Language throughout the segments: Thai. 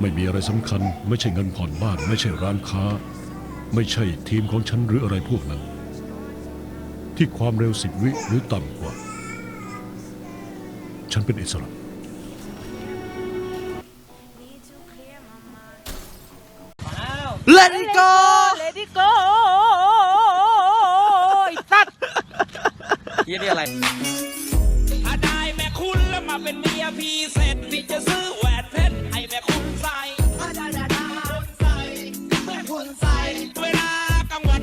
ไม่มีอะไรสำคัญ ไม่ใช่เงินผ่อนบ้าน ไม่ใช่ร้านค้า ไม่ใช่ทีมของฉันหรืออะไรพวกนั้น ที่ความเร็วสิบวิหรือต่ำกว่า ฉันเป็นอิสระ Let it go Let it go ไอ้สัตว์เฮียนี่อะไร ถ้าได้แม่คุณแล้วมาเป็นเมียพี่เสร็จพี่จะซื้อ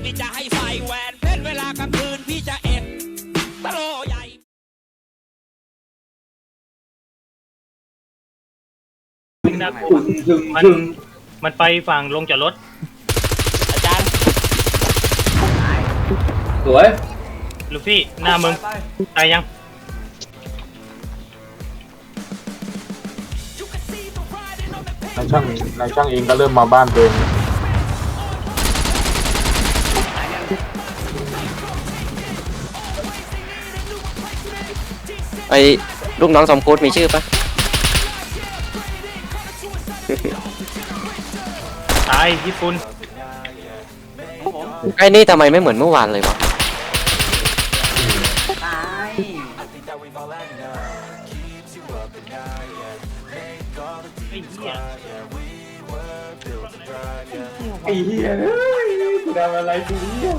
พี่จะให้ใส่แหวนเพชรเวลากลางคืนพี่จะเอ็ดตะโลใหญ่นะมันมันไปฝั่งลงจอดรถ อาจารย์ สวย ลูฟี่ หน้ามึงตายยัง นายช่างนายช่างเองก็เริ่มมาบ้านตัวเอง ไอ้ลูกน้องสมพูดมีชื่อปะตายญี่ปุ่นไอ้นี่ทำไมไม่เหมือนเมื่อวานเลยวะไอ้เหี้ยไอ้เหี้ยเอ้ยกูทำอะไรกูเนี่ย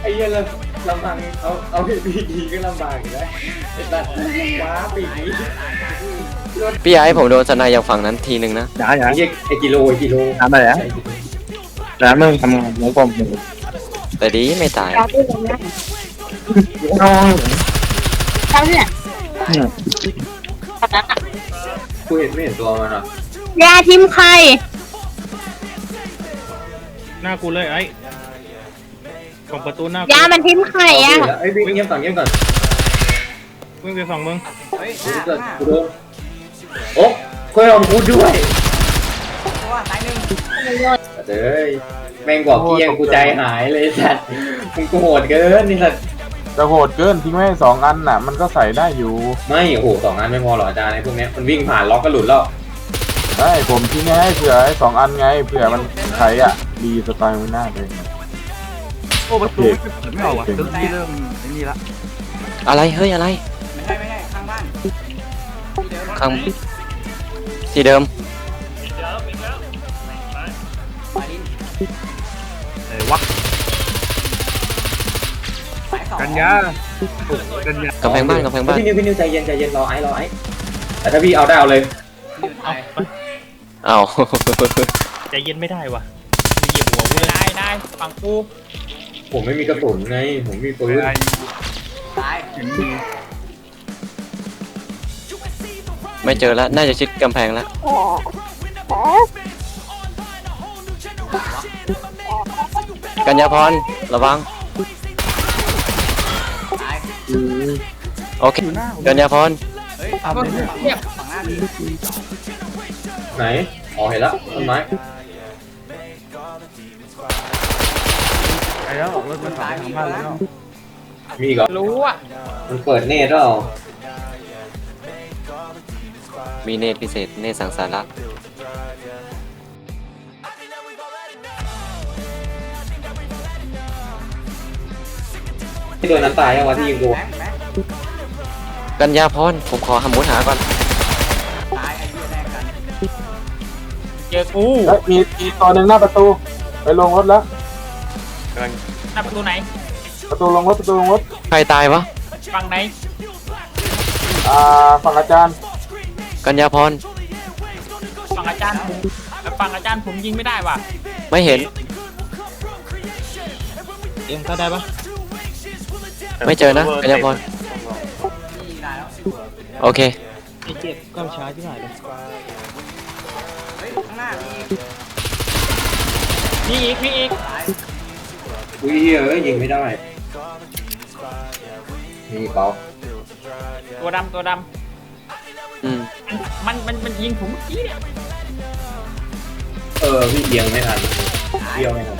ไอ้เหี้ยเราลำพังเอาเอาปีกีก็ลำบากอยู่แล้วไอ้ตัดว้าปีกีพี่ไอ้ผมโดนสนายอย่างฝั่งนั้นทีหนึ่งนะไอ้เหี้ยไอ้กิโลไอ้กิโลทำอะไรนะร้านมึงทำงานแล้วผมอยู่แต่ดีไม่ตายเขาเนี่ยกูเห็นไม่เห็นตัวมันอะ ยาทิมใคร หน้ากูเลยไอ้กล่องประตูหน้ากูยามันทิมใครอะไอ้ยวิ่งเงียบก่อนเงียบก่อนวิ่งไปฝั่งมึงกูจะกูโดนโอ้คุยของกูด้วยเอ้ยแม่งบอกเกียงกูใจหายเลยสัตว์มึงกูโหดเกินนี่สัตว์จะโหดเกินทิ้งไว้ให้สองอันน่ะ มันก็ใส่ได้อยู่ ไม่โอ้โหสองอันไม่พอหรออาจารย์ไอ้พวกเนี้ยมันวิ่งผ่านล็อกก็หลุดแล้ว ได้ผมทิ้งไว้ให้เผื่อให้สองอันไงเผื่อมันใช้อะ ดีสไตล์มันน่าเลย โอ้ประตูไม่ออกว่ะตึ้งที่เริ่มไอ้นี่ละอะไรเฮ้ยอะไรไม่ใช่ไม่ใช่ข้างบ้านข้างที่เดิมเออวะกันยากันยากำแพงบ้านกำแพงบ้านพี่นิวพี่นิวใจเย็นใจเย็นรอไอ้รอไอ้แต่ถ้าพี่เอาได้เอาเลย เอาไป เอา ใจเย็นไม่ได้วะเหยียบหัวกูเลยนายนายฝั่งกูผมไม่มีกระสุนไง ผมมีปืนไม่เจอแล้ว น่าจะชิดกำแพงแล้ว กัญญาพร ระวังโอเค กัญญาพร ไหน อ๋อเห็นแล้วต้นไม้ไปแล้วรถมันขับไปทางบ้านแล้วมีอีกเหรอรู้อะ มันเปิดเนตแล้วเหรอมีเนตรพิเศษเนตรสังสาระที่โดนนั้นตายยังวะที่ยิงกูกัญญาพรผมขอหาหมุนหาก่อน อกูแล้วมีมีตัวหนึ่งหน้าประตู ไปลงรถแล้วหน้าประตูไหนประตูลงรถประตูลงรถ ใครตายวะ ฝั่งไหนอ่าฝั่งอาจารย์ กัญญาพร ฝั่งอาจารย์ผมฝั่งอาจารย์ผมยิงไม่ได้ว่ะไม่เห็น เอ็มเข้าได้ปะไม่เจอนะกัญญาพร โอเค ไอ้เจ็บก้าวช้าที่ไหนเลย มีอีกมีอีกอุ้ยเอ้ยยิงไม่ได้มีเปล่าตัวดำตัวดอืมำมันมันมันยิงผมเมื่อกี้เนี่ยเออพี่เอียงไม่ทันเบี้ยวไม่ทัน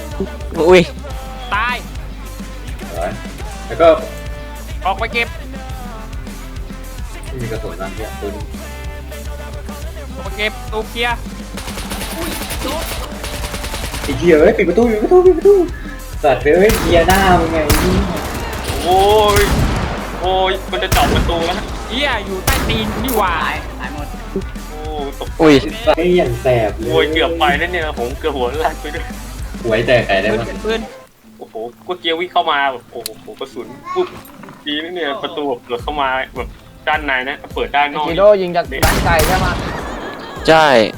อุ้ยตายเฮ้ยแล้วก็ออกไปเก็บไม่มีกระสุนนะเนี่ยปืนออกไปเก็บตูเคลียร์ ไอ้เหี้ยเอ้ยปิดประตูปิดประตูปิดประตูสัตว์เอ้ยเกียร์หน้ามึงไงโอ้ยโอ้ยมันจะเจาะประตูแล้วเฮียอยู่ใต้ตีนกูนี่หว่าโอ้ตกอุ้ยไอ้อย่างแสบเลยโวยเกือบไปนั่นเนี่ยผมเกือบหัวลากไปด้วยหวยแตกไก่ได้ปืนมั้ยเป็นปืนโอ้โหก็เกียววิ่งเข้ามาแบบโอ้โหกระสุนปุ๊บทีนี้เนี่ยประตูแบบเปิดเข้ามาแบบด้านในนะเปิดด้านนอกจิโร่ยิงจากด้านไกลใช่ไหมใช่ใค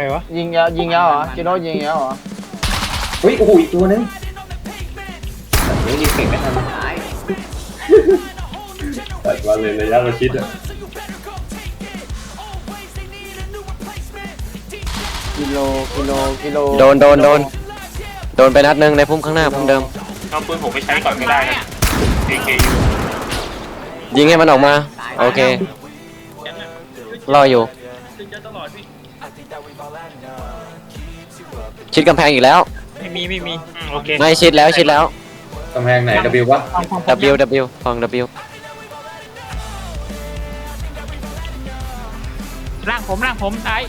รวะ ยิงยาวยิงยาวเหรอจิโร่ยิงยาวเหรอเฮ้ยโอ้โหอีกตัวนึงสัตว์เอ้ยยิงเก่งไม่ทันตัดมาเลยระยะประชิดอะกิโลกิโลกิโลโดนโดนโดนโดนไปนัดหนึ่งในพุ่มข้างหน้าพุ่มเดิม เอาปืนผมไปใช้ก่อนก็ได้นะ AKU ยิงให้มันออกมา โอเค รออยู่ ชิดกำแพงอีกแล้ว ไม่มีไม่มีโอเคไม่ชิดแล้วชิดแล้ว กำแพงไหน W วะ W W ฟัง W ร่างผมร่างผมตาย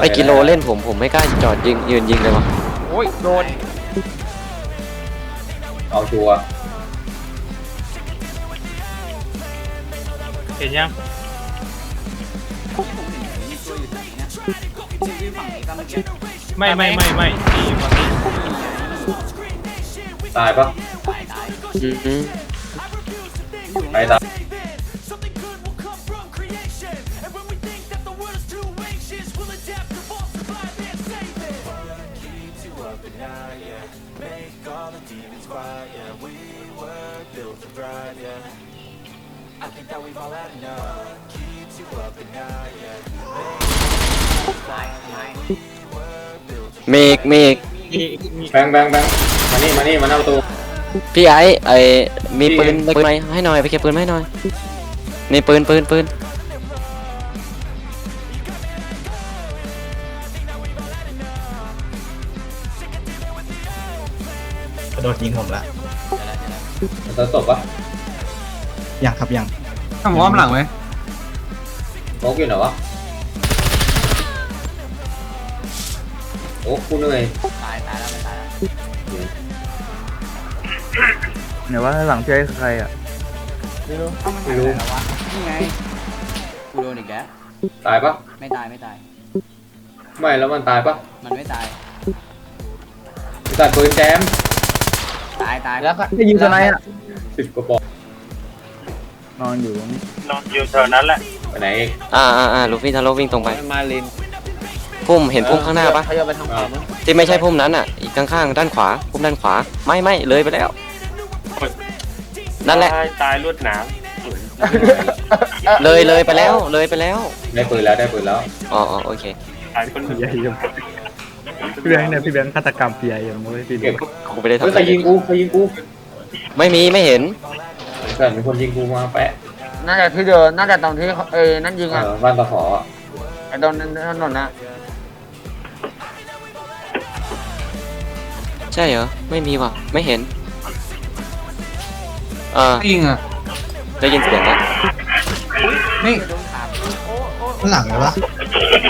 ไปกิโลเล่นผมผมไม่กล้าจอดยิงยืนยิงเลยวะโอ้ยโดนเอาชัวร์เห็นยัง ไม่ไม่ไม่ไม่ที่ฝั่งนี้ตายปะอือหือตายตาย มีอีกมีอีกแบงค์แบงค์แบงค์มานี่มานี่มาหน้าประตูพี่ไอ้ไอ้มีปืนปืนไหมให้หน่อยไปเก็บปืนมาให้หน่อยนี่ปืนปืนปืนกระโดดยิงผมละมันจะตบปะยังครับยังทำอ้อมหลังไหมโมกอยู่ไหนวะ โอ้กูเหนื่อยไหนว่าหลังพี่ไอ้ใครอะไม่รู้นี่ไงกูโดนอีกแล้วตายปะไม่ตายไม่ตาย ไม่แล้วมันตายปะมันไม่ตายมันตัดปืนแจมตายตายแล้วจะยิงสไนอะสิบกระบอกนอนอยู่ตรงนี้นอนอยู่แถวนั้นแหละไปไหนอีกอ่าอ่าอ่าลูฟี่ทาโร่วิ่งตรงไปมาลิน พุ่มเห็นพุ่มข้างหน้าปะเขาจะไปทางขวามั้งที่ไม่ใช่พุ่มนั้นอะอีกข้างๆด้านขวาพุ่มด้านขวาไม่ไม่เลยไปแล้วนั่นแหละตายตายลวดหนามเลยเลยไปแล้วเลยไปแล้วได้ปืนแล้วได้ปืนแล้วอ๋ออ๋อโอเคตายคนหนึ่งพี่แบงค์เนี่ยพี่แบงค์ฆาตกรรมพี่ไอ้ยังไม่ได้พี่เก็บคงไม่ได้เฮ้ยทำใครยิงกูใครยิงกูไม่มีไม่เห็นเกิดมีคนยิงกูมาแปะน่าจะที่เดินน่าจะตรงที่เอ้นั่นยิงเออะอบ้านตะขออะไอ้ตรงนั้นถนนนะ ใช่เหรอ ไม่มีว่ะ ไม่เห็น เออยิงอะได้ยินเสียงแล้วหลังเลยวะ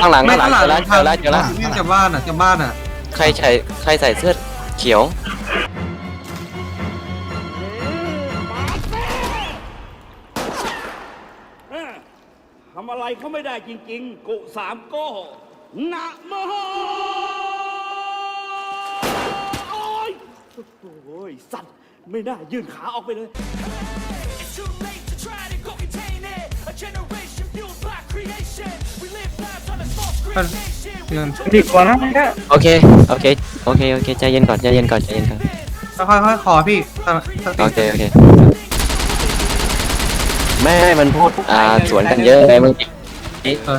ข้างหลังข้างหลังเจอแล้วเจอแล้วเจอแล้วนี่จะบ้านอะจะบ้านอะ ใครใส่ใครใส่เสื้อเขียว ทำอะไรเขาไม่ได้จริงๆ กุสามโก้นะโมโโอ้ยสัตว์ไม่น่ายื่นขาออกไปเลยดีกว่านะแค่โอเค โอเค โอเค โอเค ใจเย็นก่อน ใจเย็นก่อน ใจเย็นก่อน ค่อยๆขอพี่โอเค โอเคแม่มันพูด อ่า สวนกันเยอะเลยมึง เออ